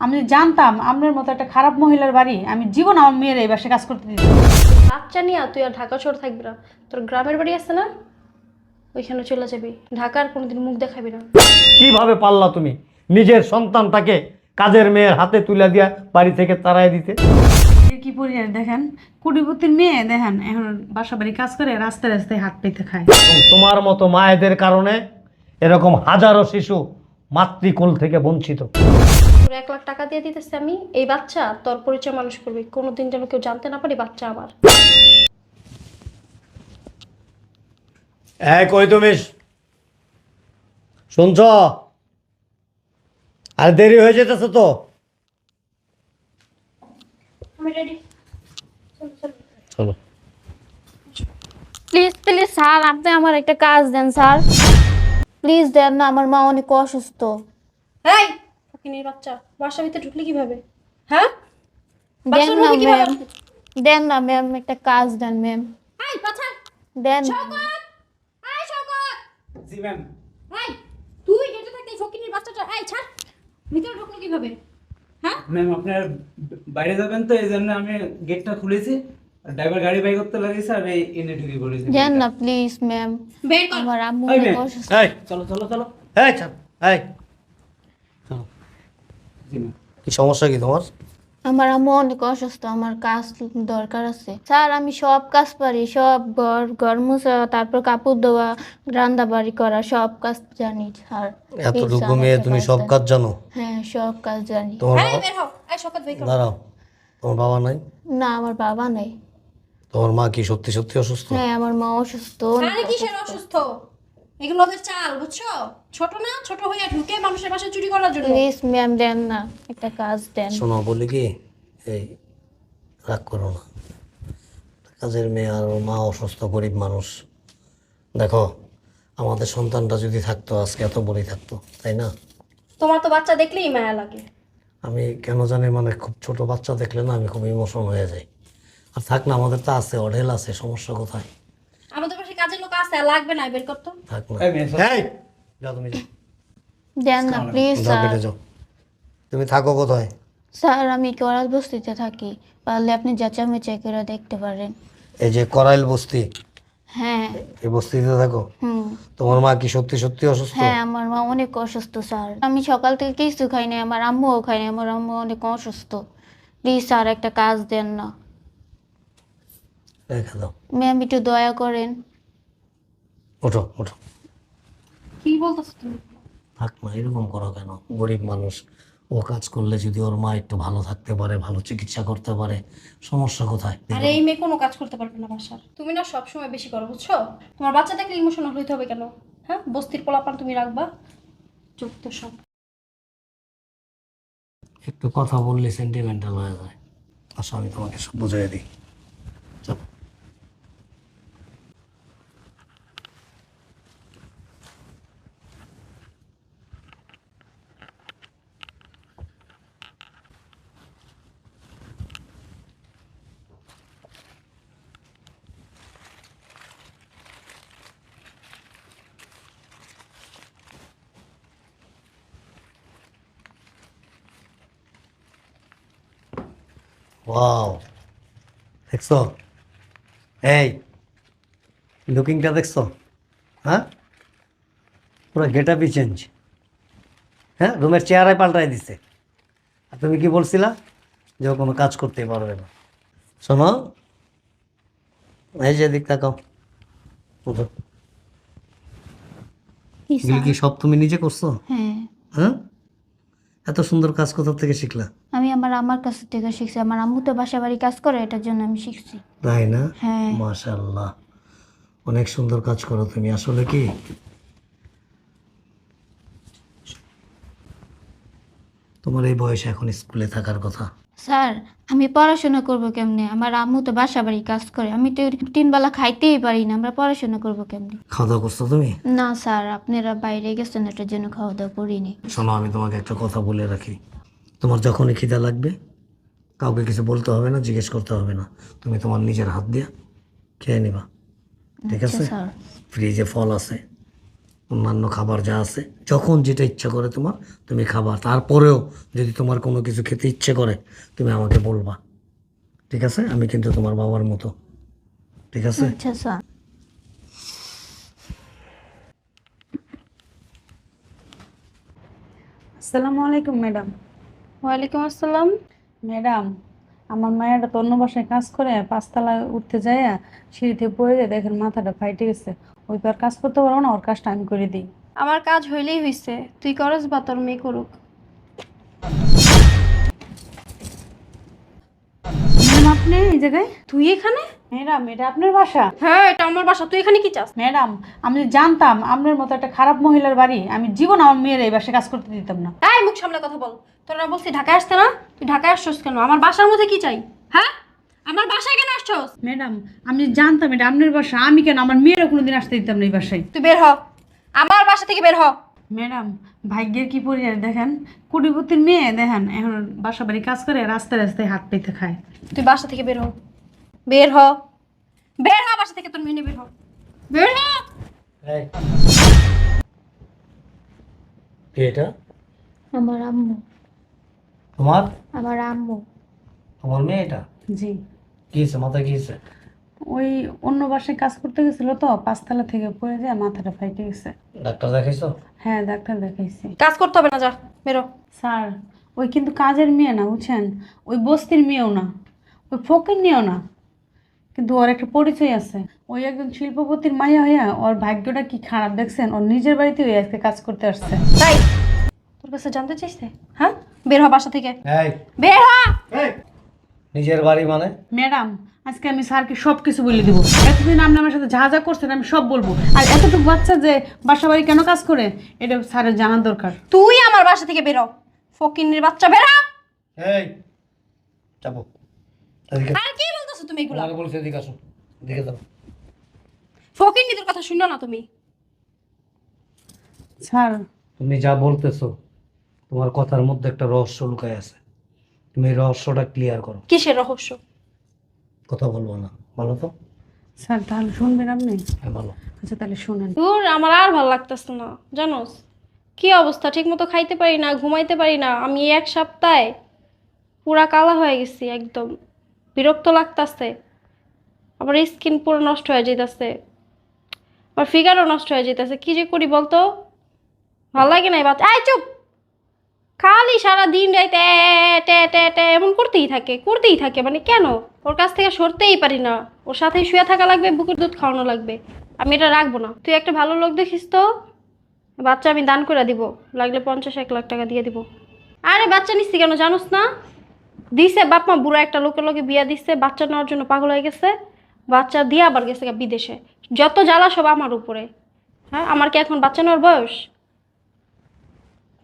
আমি জানতাম আপনার মতো একটা খারাপ মহিলার বাড়ি আমি জীবন আমার মেয়ের এই বাসে কাজ করতে দিতাম। না। বাচ্চা নিয়ে তুই আর ঢাকা শহর থাকবি না। তোর গ্রামের বাড়ি আছে না? ওইখানে চলে যাবি। ঢাকার কোনোদিন মুখ দেখাবি না। কীভাবে পারলা তুমি নিজের সন্তানটাকে কাজের মেয়ের হাতে তুলে দিয়া বাড়ি থেকে তাড়াই দিতে? এর কি পরিবার দেখেন কুটিপতির মেয়ে দেখেন এখন বাসা বাড়ি কাজ করে রাস্তায় রাস্তায় হাত পেতে খায়। এবং তোমার মতো মায়েদের কারণে এরকম হাজারো শিশু মাতৃকুল থেকে বঞ্চিত। তোর এক লাখ টাকা দিয়ে দিতেছে আমি এই বাচ্চা তোর পরিচয় মানুষ করবে। কোনোদিন যেন কেউ জানতে না পারি বাচ্চা আমার। এক কই তুমি? শুনছ? আর দেরি হয়ে যেতেছে তো। আমি রেডি চলো প্লিজ প্লিজ স্যার আপনি আমার একটা কাজ দেন স্যার। প্লিজ দেন না আমার মা অনেক অসুস্থ। এই ফকিনীর বাচ্চা বাসার ভিতরে ঢুকলি কীভাবে? হ্যাঁ? দেন না ম্যাম দেন না ম্যাম একটা কাজ দেন ম্যাম এই বাচ্চা দেন। শওকত! এই শওকত! জি ম্যাম এই তুই গেটে থাকতে এই বাচ্চাটা এই ছাড়। ভিতরে ঢুকলো কীভাবে? হ্যাঁ? ম্যাম আপনার বাইরে যাবেন তো এই জন্য আমি গেটটা খুলেছি। ড্রাইভার গাড়ি বাই করতে লাগিয়েছে আর এই এনে ঢুকে পড়েছি দেন না প্লিজ ম্যাম বের কর। আমার আম্মু এই অসুস্থ। এই। চলো চলো চলো। এই এই। চলো। ম্যাম কি সমস্যা কি তোমার? আমার আম্মু অনেক অসুস্থ আমার কাজ দরকার আছে। স্যার আমি সব কাজ পারি সব ঘর ঘর মুছা তারপর কাপড় ধোয়া রান্না বাড়ি করা সব কাজ জানি স্যার। এতটুকু মেয়ে তুমি সব কাজ জানো? হ্যাঁ সব কাজ জানি। এই দাঁড়াও। তোমার বাবা নাই? না আমার বাবা নেই। তোমার মা কি সত্যি সত্যি অসুস্থ? হ্যাঁ আমার মা অসুস্থ। আরে কিসের অসুস্থ? এগুলো ওদের চাল বুঝছ? ছোট না ছোট হয়ে ঢুকে মানুষের পাশে চুরি করার জন্য। প্লিজ ম্যাম দেন না। একটা কাজ দেন। শোনো বলি কি? এই রাগ করো না। কাজের মেয়ে আর ওর মা অসুস্থ গরিব মানুষ। দেখো আমাদের সন্তানটা যদি থাকতো আজকে এত বড়ই থাকতো তাই না? তোমার তো বাচ্চা দেখলেই মায়া লাগে। আমি কেন জানি মানে খুব ছোট বাচ্চা দেখলে না আমি খুব ইমোশন হয়ে যাই। আর থাক না আমাদের তো আছে অঢেল আছে সমস্যা কোথায়? আমাদের পাশে কাজের লোক আছে লাগবে না বের করতো। থাক না। এই যাও তুমি যাও। দেন না প্লিজ যাও স্যার। যাও। তুমি থাকো কোথায়? স্যার আমি করাল বস্তিতে থাকি। পারলে আপনি যাচামেচাই করে দেখতে পারেন। এই যে করাইল বস্তি হ্যাঁ। এই বস্তিতে থাকো? হুম। তোমার মা কি সত্যি সত্যি অসুস্থ? হ্যাঁ আমার মা অনেক অসুস্থ স্যার। আমি সকাল থেকে কিছু খাই না আমার আম্মুও খাই না আমার আম্মু অনেক অসুস্থ। প্লিজ স্যার একটা কাজ দেন না। রেখে দাও। ম্যাম একটু দয়া করেন। ওঠো ওঠো। কি বলতেছো তুমি? থাক না এরকম করো কেন? গরিব মানুষ ও কাজ করলে যদি ওর মা একটু ভালো থাকতে পারে ভালো চিকিৎসা করতে পারে সমস্যা কোথায়? আরে এই মেয়ে কোনো কাজ করতে পারবে না বাসার। তুমি না সব সময় বেশি করো বুঝছ? তোমার বাচ্চা দেখলে ইমোশনাল হইতে হবে কেন? হ্যাঁ? বস্তির পোলাপান তুমি রাখবা। চোখ তো সব। একটু কথা বললে সেন্টিমেন্টাল হয়ে যায়। আসো আমি তোমাকে সব বুঝিয়ে দিই। ওয়াও দেখছ এই লুকিংটা দেখছ? হ্যাঁ? পুরো গেট আপই চেঞ্জ হ্যাঁ? রুমের চেয়ারে পাল্টাই দিছে। আর তুমি কি বলছিলা? যে ও কোনো কাজ করতে পারবে না। শোনো। এই যে দিক তাকাও। কি কি সব তুমি নিজে করছ? হ্যাঁ। হ্যাঁ এত সুন্দর কাজ কোথা থেকে শিখলা? আমি আমার আমার কাছ থেকে শিখছি। আমার আম্মু তো বাসা বাড়ি কাজ করে এটার জন্য আমি শিখছি। তাই না? হ্যাঁ। মাশাল্লাহ অনেক সুন্দর কাজ করো তুমি। আসলে কি? তোমার এই বয়সে এখন স্কুলে থাকার কথা। স্যার আমি পড়াশোনা করব কেমনে? আমার আম্মু তো বাসা বাড়ি কাজ করে আমি তো তিন বেলা খাইতেই পারি না আমরা পড়াশোনা করব কেমনে? খাওয়া দাওয়া করছ তুমি? না স্যার আপনারা বাইরে গেছেন এটার জন্য খাওয়া দাওয়া করিনি। শোনো আমি তোমাকে একটা কথা বলে রাখি। তোমার যখনই খিদা লাগবে কাউকে কিছু বলতে হবে না জিজ্ঞেস করতে হবে না। তুমি তোমার নিজের হাত দিয়ে খেয়ে নিবা। ঠিক আছে? স্যার। ফ্রিজে ফল আছে। অন্যান্য খাবার যা আছে যখন যেটা ইচ্ছা করে তোমার তুমি খাবার তারপরেও যদি তোমার কোনো কিছু খেতে ইচ্ছে করে তুমি আমাকে বলবা। ঠিক আছে? আমি কিন্তু তোমার বাবার মতো। ঠিক আছে? আচ্ছা স্যার। আসসালামু আলাইকুম ম্যাডাম। ওয়ালাইকুম আসসালাম। ম্যাডাম আমার মায়েরা তো অন্য বাসায় কাজ করে পাঁচতলায় উঠতে যায় সিঁড়িতে পড়ে যায় দেখেন মাথাটা ফাইটে গেছে। ওই তো আর কাজ করতে পারব না ওর কাজটা আমি করে দিই। আমার কাজ হইলেই হইছে তুই করস বা তোর মেয়ে করুক। ম্যাডাম আপনি এই জায়গায়? তুই এখানে? ম্যাডাম এটা আপনার বাসা? হ্যাঁ এটা আমার বাসা। তুই এখানে কি চাস? ম্যাডাম আমি জানতাম আপনার মতো একটা খারাপ মহিলার বাড়ি আমি জীবন আমার মেয়ের এই বাসায় কাজ করতে দিতাম না। এই মুখ সামলে কথা বল। তোরা বলছি ঢাকায় আসতে না? তুই ঢাকায় আসছস কেন? আমার বাসার মধ্যে কি চাই? হ্যাঁ? আমার বাসায় কেন আসছস? ম্যাডাম আমি জানতাম এটা আপনার বাসা। আমি কেন? আমার মেয়েরও কোনোদিন আসতে দিতাম না এই বাসায়। তুই বের হ। আমার বাসা থেকে বের হ। ম্যাডাম ভাগ্যের কি পরিহার? দেখেন কুটিপতির মেয়ে দেখেন এখন বাসা বাড়ি কাজ করে রাস্তায় রাস্তায় হাত পেতে খায়। তুই বাসা থেকে বের হ। বের হ। বের হ বাসা থেকে তোর মেয়ে নিয়ে বের হ। বের হ। কে এটা? আমার আম্মু। তোমার? আমার আম্মু। তোমার মেয়ে এটা? জি। কি হয়েছে? মাথায় কি হয়েছে? ওই অন্য বাসায় কাজ করতে গেছিল তো পাঁচতলা থেকে পড়ে যায় মাথাটা ফাইটে গেছে। ডাক্তার দেখাইছো? হ্যাঁ ডাক্তার দেখাইছি। কাজ করতে হবে না যা বেরো। স্যার ওই কিন্তু কাজের মেয়ে না বুঝছেন? ওই বস্তির মেয়েও না ওই ফকির নিয়েও না। কিন্তু ওর একটা পরিচয় আছে। ওই একজন শিল্পপতির মাইয়া হইয়া ওর ভাগ্যটা কি খারাপ দেখছেন? ওর নিজের বাড়িতে ওই আজকে কাজ করতে আসছে। তাই? তোর কাছে জানতে চাইছে? হ্যাঁ? বের হ বাসা থেকে। বের হ! নিজের বাড়ি মানে? ম্যাডাম আজকে আমি স্যারকে সব কিছু বলে দিব। এতদিন আপনি আমার সাথে যা যা করছেন আমি সব বলব। আর এতটুকু বাচ্চা যে বাসা বাড়ি কেন কাজ করে এটা স্যারের জানার দরকার। তুই আমার বাসা থেকে বেরো। ফকিন্নির বাচ্চা বেরো। এই যাব। এদিকে আর কি বলতেছো তুমি এগুলা? তোমাকে বলছি এদিকে আসো। এদিকে যাব। ফকিন্নিদের কথা শুনো না তুমি? স্যার। তুমি যা বলতেছো তোমার কথার মধ্যে একটা রহস্য লুকায় আছে। তুমি এই রহস্যটা ক্লিয়ার করো। কিসের রহস্য? কথা বলব না। বলো তো? স্যার তাহলে শুনবেন আপনি? হ্যাঁ বলো। আচ্ছা তাহলে শুনেন। দূর আমার আর ভালো লাগতেছে না। জানোস? কি অবস্থা? ঠিক মতো খাইতে পারি না ঘুমাইতে পারি না। আমি এক সপ্তাহে পুরা কালা হয়ে গেছি একদম। বিরক্ত লাগতাছে। আমার স্কিন পুরো নষ্ট হয়ে যেতেছে আমার ফিগারও নষ্ট হয়ে যেতেছে কি যে করি বলতো? ভালো লাগে না এই বাচ্চা আয় চুপ! খালি সারা দিন রাইতে টে টে টে এমন করতেই থাকে করতেই থাকে মানে কেন? ওর কাছ থেকে সরতেই পারি না। ওর সাথেই শুয়ে থাকা লাগবে, বুকের দুধ খাওয়ানো লাগবে। আমি এটা রাখব না। তুই একটা ভালো লোক দেখিস তো। বাচ্চা আমি দান করে দিব। লাগলে পঞ্চাশ, এক লাখ টাকা দিয়ে দিব। আরে বাচ্চা নিচ্ছি কেন জানোস না? দিছে বাপ মা বুড়ো একটা লোকের লোকে বিয়া দিচ্ছে বাচ্চা নেওয়ার জন্য পাগল হয়ে গেছে। বাচ্চা দিয়ে আবার গেছে বিদেশে। যত জ্বালা সব আমার উপরে। হ্যাঁ আমার কি এখন বাচ্চা নেওয়ার বয়স?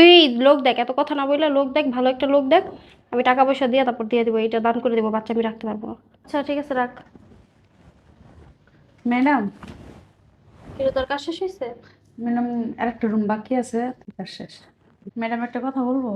তুই লোক দেখ এত কথা না বললে লোক দেখ ভালো একটা লোক দেখ আমি টাকা পয়সা দিয়ে তারপর দিয়ে দেবো এটা দান করে দেবো বাচ্চা আমি রাখতে পারব। আচ্ছা ঠিক আছে রাখ। ম্যাডাম। তোর কাজ শেষ হয়েছে ম্যাডাম আরেকটা রুম বাকি আছে তার শেষ। ম্যাডাম একটা কথা বলব?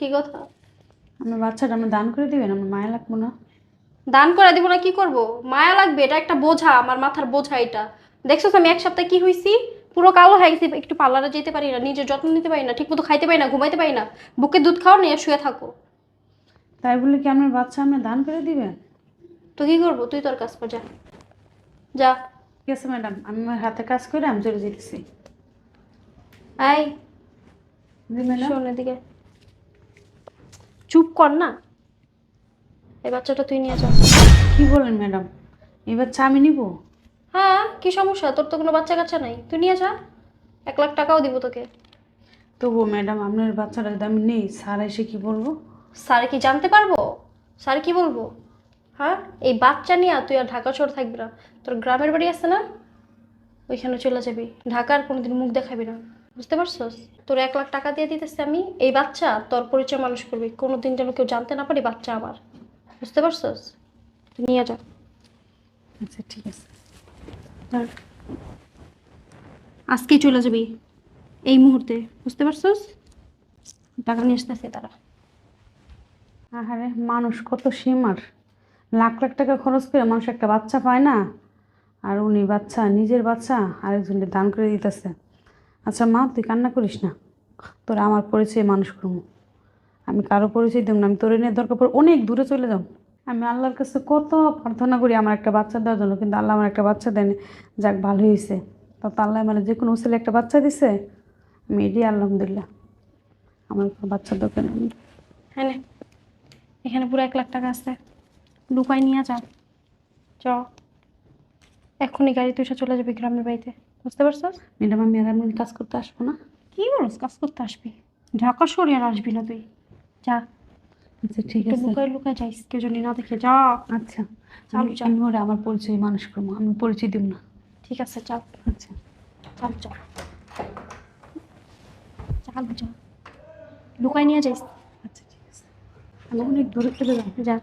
কি কথা? আমার বাচ্চাটা আমরা দান করে দিবেন আমার মায়া লাগবো না। দান করে দিব না কি করব? মায়া লাগবে এটা একটা বোঝা আমার মাথার বোঝা এটা। দেখছ আমি এক সপ্তাহে কি হয়েছি পুরো কালো হয়ে গেছি একটু পার্লারে যেতে পারি না নিজের যত্ন নিতে পারি না ঠিকমতো খাইতে পারি না ঘুমাইতে পারি না বুকে দুধ খাও নিয়ে শুয়ে থাকো। তাই বলে কি আপনার বাচ্চা আপনি দান করে দিবেন তো কি করব? তুই তোর কাজ কর যা। যা। ঠিক আছে ম্যাডাম আমি আমার হাতে কাজ করে আমি চলে যেতেছি। I G madam. শোন এদিকে। চুপ কর না। এই বাচ্চাটা তুই নিয়ে যা। কি বলেন ম্যাডাম? এই বাচ্চা আমি নিব? হ্যাঁ কি সমস্যা? তোর তো কোনো বাচ্চা কাচ্চা নাই। তুই নিয়ে যা। এক লাখ টাকাও দিব তোকে। তবুও ম্যাডাম আপনার বাচ্চাটা যদি আমি নেই। স্যার এসে কি বলব? স্যার কি জানতে পারব? স্যার কি বলব? হ্যাঁ এই বাচ্চা নিয়ে তুই আর ঢাকা শহর থাকবি না। তোর গ্রামের বাড়ি আছে না? ওইখানে চলে যাবি। ঢাকার কোনোদিন মুখ দেখাবি না। বুঝতে পারছস? তোর এক লাখ টাকা দিয়ে দিতেছি আমি। এই বাচ্চা তোর পরিচয় মানুষ করবি। কোনোদিন যেন কেউ জানতে না পারি বাচ্চা আমার। বুঝতে পারছস? তুই নিয়ে যা। আচ্ছা ঠিক আছে। ধর। আজকেই চলে যাবি। এই মুহূর্তে, বুঝতে পারছস? টাকা নিয়ে আসতেছে তারা। আহারে, মানুষ কত সীমার। লাখ লাখ টাকা খরচ করে মানুষ একটা বাচ্চা পায় না। আর উনি বাচ্চা, নিজের বাচ্চা, আরেকজনকে দান করে দিতেছে। আচ্ছা মা, তুই কান্না করিস না। তোরা আমার পরিচয় মানুষ করব। আমি কারও পরিচয় দেব না। আমি তোর নিয়ে দরকার পড়ে অনেক দূরে চলে যাব। আমি আল্লাহর কাছে কত প্রার্থনা করি আমার একটা বাচ্চা দেওয়ার জন্য কিন্তু আল্লাহ আমার একটা বাচ্চা দেয়নি। যাক ভালো হয়েছে। তো আল্লাহ মানে যে কোনো উচিলে একটা বাচ্চা দিছে আমি এটাই আলহামদুলিল্লাহ। আমার বাচ্চা দরকার নেই। হ্যাঁ এখানে পুরো এক লাখ টাকা আছে। লুকাই নিয়ে যা। চ। এক্ষুনি গাড়ি তুই চলে যাবি গ্রামের বাড়িতে। বুঝতে পারছস? ম্যাডাম আমি আর এমন কাজ করতে আসব না। কি বলস কাজ করতে আসবি? ঢাকা সরিয়ে আর আসবি না তুই। যা। আচ্ছা ঠিক আছে। লুকাই লুকাই যাইস কেউ জানি না দেখে যা। আচ্ছা। চালু চাল। ওরা আমার পরিচয় মানুষ করব আমি পরিচয় দিব না। ঠিক আছে চল। আচ্ছা। চল চল। চাল যা লুকাই নিয়ে যাইস। আচ্ছা ঠিক আছে। আমি অনেক দূরে চলে যাব। যা।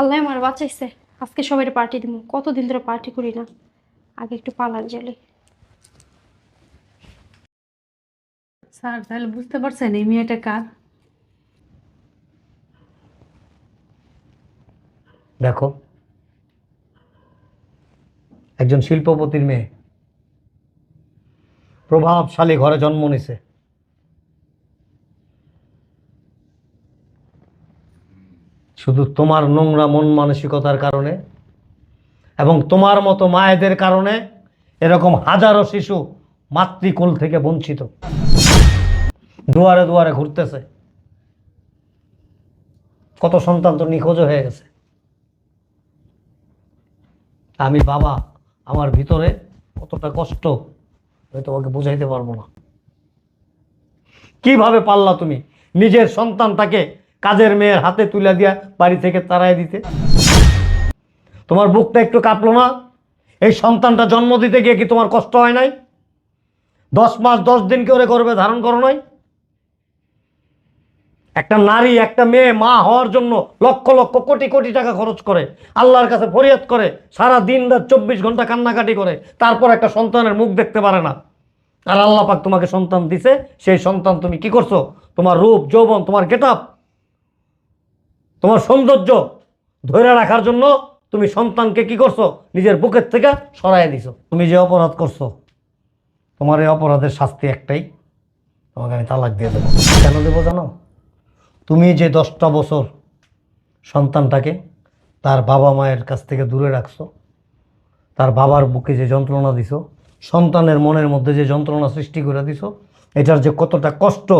আল্লাহ আমার বাঁচাইছে। আজকে সবাই পার্টি দিব কতদিন ধরে পার্টি করি না। আগে একটু পালান জেলে। স্যার তাহলে বুঝতে পারছেন এই মেয়েটা কার? দেখো, একজন শিল্পপতির মেয়ে, প্রভাবশালী ঘরে জন্ম নিছে। শুধু তোমার নোংরা মন মানসিকতার কারণে এবং তোমার মতো মায়েদের কারণে এরকম হাজারো শিশু মাতৃকুল থেকে বঞ্চিত। দুয়ারে দুয়ারে ঘুরতেছে। কত সন্তান তো নিখোঁজ হয়ে গেছে। আমি বাবা, আমার ভিতরে কতটা কষ্ট, আমি তোমাকে বুঝাইতে পারব না। কীভাবে পারলা তুমি নিজের সন্তানটাকে কাজের মেয়ের হাতে তুলে দিয়া বাড়ি থেকে তাড়াই দিতে? তোমার বুকটা একটু কাঁপলো না? এই সন্তানটা জন্ম দিতে গিয়ে কি তোমার কষ্ট হয় নাই? দশ মাস দশ দিন করে করবে ধারণ করো নাই? একটা নারী, একটা মেয়ে, মা হওয়ার জন্য লক্ষ লক্ষ কোটি কোটি টাকা খরচ করে, আল্লাহর কাছে ফরিয়াদ করে, সারা দিন রাত চব্বিশ ঘণ্টা কান্নাকাটি করে, তারপর একটা সন্তানের মুখ দেখতে পারে না। আর আল্লাহ পাক তোমাকে সন্তান দিছে, সেই সন্তান তুমি কি করছ? তোমার রূপ, যৌবন, তোমার গেট তোমার সৌন্দর্য ধরে রাখার জন্য তুমি সন্তানকে কি করছ? নিজের বুকের থেকে সরাই দিছো। তুমি যে অপরাধ করছ, তোমার এই অপরাধের শাস্তি একটাই, তোমাকে আমি তালাক দিয়ে দেবো। কেন দেবো জানো? তুমি যে দশটা বছর সন্তানটাকে তার বাবা মায়ের কাছ থেকে দূরে রাখছো, তার বাবার বুকে যে যন্ত্রণা দিছো, সন্তানের মনের মধ্যে যে যন্ত্রণা সৃষ্টি করে দিছো, এটার যে কতটা কষ্ট,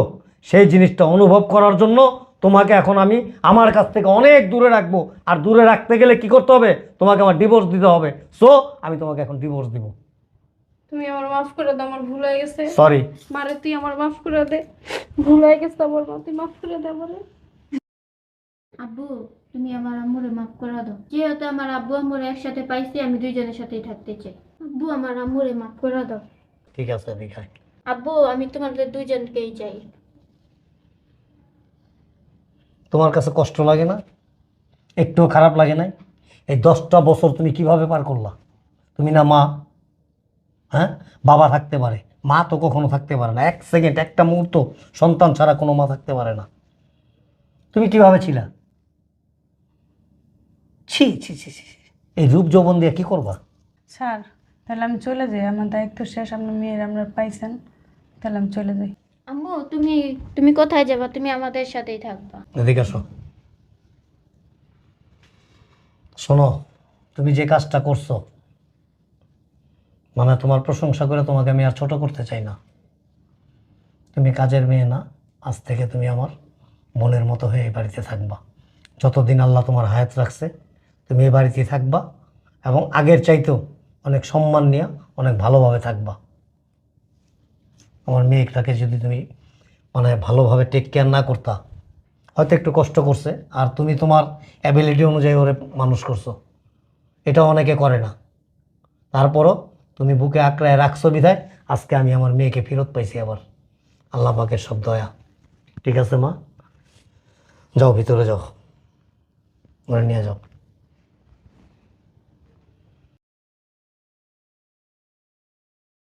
সেই জিনিসটা অনুভব করার জন্য তোমাকে এখন আমি আমার কাছ থেকে অনেক দূরে রাখব। আর দূরে রাখতে গেলে কি করতে হবে? তোমাকে আমার ডিভোর্স দিতে হবে। সো আমি তোমাকে এখন ডিভোর্স দিব। তুমি আমার মাফ করে দে আমার ভুল হয়ে গেছে। সরি মারে তুই আমার মাফ করে দে। ভুল হয়ে গেছে আমার মা তুই মাফ করে দে আমারে। আব্বু তুমি আমার আম্মুরে মাফ করে দাও। যেহেতু আমার আব্বু আম্মুরে একসাথে পাইছি আমি দুইজনের সাথেই থাকতে চাই। আব্বু আমার আম্মুরে মাফ করে দাও। ঠিক আছে আব্বু আমি তোমাদের দুইজনকেই চাই। তোমার কাছে কষ্ট লাগে না? একটুও খারাপ লাগে নাই? এই দশটা বছর তুমি কীভাবে পার করলা? তুমি না মা হ্যাঁ? বাবা থাকতে পারে মা তো কখনো থাকতে পারে না। এক সেকেন্ড একটা মুহূর্ত সন্তান ছাড়া কোনো মা থাকতে পারে না। তুমি কীভাবে ছিলা? ছি ছি ছি ছি। এই রূপ যৌবন দিয়ে কি করবা? স্যার তাহলে আমি চলে যাই। আমার দায়িত্ব শেষ আপনার মেয়ের আমরা পাইছেন। তাহলে আমি চলে যাই। আম্মু তুমি তুমি কোথায় যাবা? তুমি আমাদের সাথেই থাকবা। এদিকে আসো। শোনো তুমি যে কাজটা করছ মানে তোমার প্রশংসা করে তোমাকে আমি আর ছোট করতে চাই না। তুমি কাজের মেয়ে না, আজ থেকে তুমি আমার মনের মতো হয়ে এই বাড়িতে থাকবা। যতদিন আল্লাহ তোমার হায়াত রাখছে, তুমি এই বাড়িতেই থাকবা এবং আগের চাইতেও অনেক সম্মান নিয়ে অনেক ভালোভাবে থাকবা। আমার মেয়েটাকে যদি তুমি মানে ভালোভাবে টেক কেয়ার না করতা, হয়তো একটু কষ্ট করছে, আর তুমি তোমার অ্যাবিলিটি অনুযায়ী ওরে মানুষ করছ। এটা অনেকে করে না। তারপরও তুমি বুকে আঁকড়ায় রাখছো বিধায় আজকে আমি আমার মেয়েকে ফেরত পাইছি আবার। আল্লাহ পাকের সব দয়া। ঠিক আছে মা? যাও ভিতরে যাও। ঘরে নিয়ে যাও।